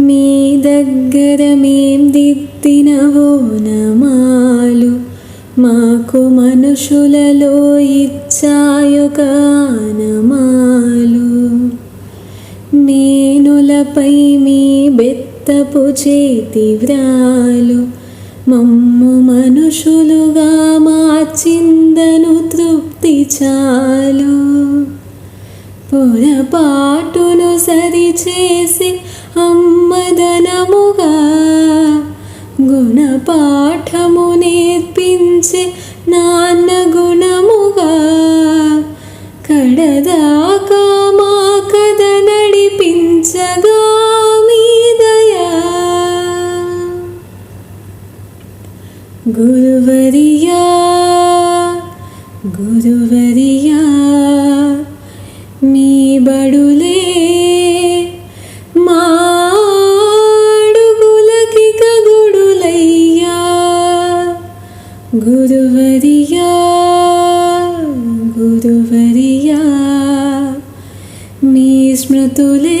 మీ దగ్గర మేం దిద్దినవో నమాలు మాకు మనుషులలో ఇచ్చాయొక నమాలు మేనులపై మీ బెత్తపు చేతి వ్రాలు మమ్ము మనుషులుగా మార్చిందను తృప్తి చాలు. పొరపాటును సరిచే గుణపాఠము నేర్పించే నాన్న గుణముగా కడదాకా మా కథ నడిపించగా మీదయా గురువరియా గురువరియా మీ బడులే గురువరియా గురువరియా మీ స్మృతులే